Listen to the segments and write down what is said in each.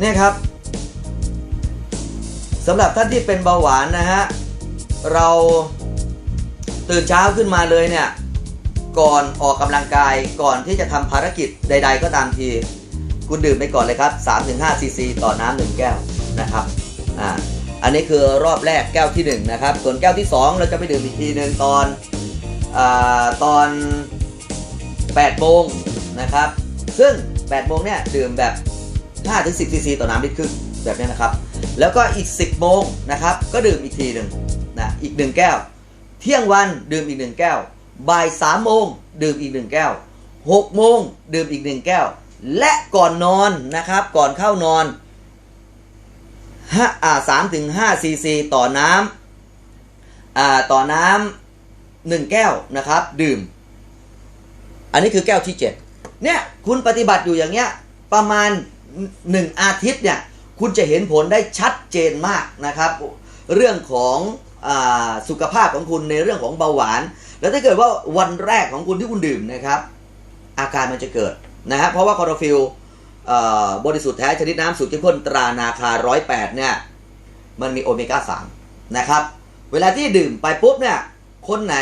เนี่ยครับสำหรับท่านที่เป็นเบาหวานนะฮะเราตื่นเช้าขึ้นมาเลยเนี่ยก่อนออกกำลังกายก่อนที่จะทำภารกิจใด ๆ ก็ตามที คุณดื่มไปก่อนเลยครับ 3-5ซีซีต่อน้ำหนึ่งแก้วนะครับอ่าอันนี้คือรอบแรกแก้วที่ 1 นะครับ ส่วนแก้วที่ 2 เราจะไปดื่มอีกทีหนึ่งตอนอาตอน8โมงนะครับ ซึ่ง8โมงเนี่ยดื่มแบบ 5-10ซีซีต่อน้ำลิตรครึ่งแบบนี้นะครับ แล้วก็อีก 10 โมงนะครับ ก็ดื่มอีกทีหนึ่งนะอีก 1 แก้ว เที่ยงวันดื่มอีก 1 แก้ว บ่าย 3 โมงดื่มอีก 1 แก้ว 6 โมงดื่มอีก 1 แก้ว และก่อนนอนนะครับ ก่อนเข้านอนห้าอ่าสามถึงห้าซีซีต่อน้ำอ่าต่อน้ำหนึ่งแก้วนะครับ ดื่ม อันนี้คือแก้วที่ 7 เนี่ยคุณปฏิบัติอยู่อย่างเงี้ยประมาณ 1อาทิตย์เนี่ยคุณจะเห็นผลได้ชัดเจนมากนะครับ เรื่องของอสุขภาพของคุณในเรื่องของเบาหวาน แล้วถ้าเกิดว่าวันแรกของคุณที่คุณดื่มนะครับ อาการมันจะเกิดนะฮะเพราะว่าคอโรฟิลบริสุทธิ์แท้ชนิดน้ำสูตรเข้มข้นตรานาคา108เนี่ยมันมีโอเมก้า3นะครับ เวลาที่ดื่มไปปุ๊บเนี่ยคนไหน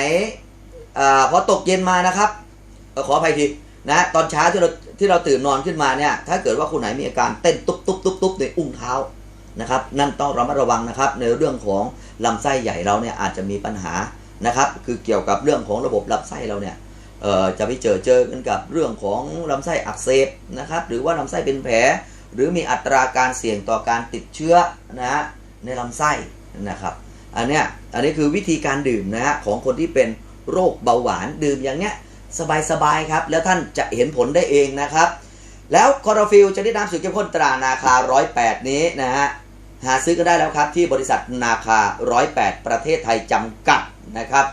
อพอตกเย็นมานะครับขออภัยที นะตอนเช้าที่เราที่เราตื่นนอนขึ้นมาเนี่ยถ้าเกิดว่าคนไหนมีอาการเต้นตุ๊บตุ๊บตุ๊บตุ๊บในอุ้งเท้านะครับนั่นต้องระมัดระวังนะครับในเรื่องของลำไส้ใหญ่เราเนี่ยอาจจะมีปัญหานะครับคือเกี่ยวกับเรื่องของระบบลำไส้เราเนี่ยเอ่อจะไปเจอเจอกันกับเรื่องของลำไส้อักเสบนะครับหรือว่าลำไส้เป็นแผล หรือมีอัตราการเสี่ยงต่อการติดเชื้อนะฮะในลำไส้นะครับอันเนี้ยอันนี้คือวิธีการดื่มนะฮะของคนที่เป็นโรคเบาหวานดื่มอย่างเนี้ย สบายๆครับ แล้วท่านจะเห็นผลได้เองนะครับ แล้วคอร์ฟิลชนิดน้ำสูตรเข้มข้นตรานาคา 108 นี้นะฮะหาซื้อกันได้แล้วครับ ที่บริษัทนาคา 108 ประเทศไทยจำกัดนะครับ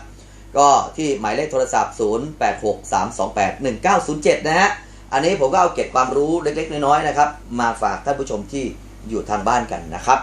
ก็ที่หมายเลขโทรศัพท์ 0863281907 นะฮะอันนี้ผมก็เอาเก็บความรู้เล็กๆ น้อยๆนะครับ มาฝากท่านผู้ชมที่อยู่ทางบ้านกันนะครับ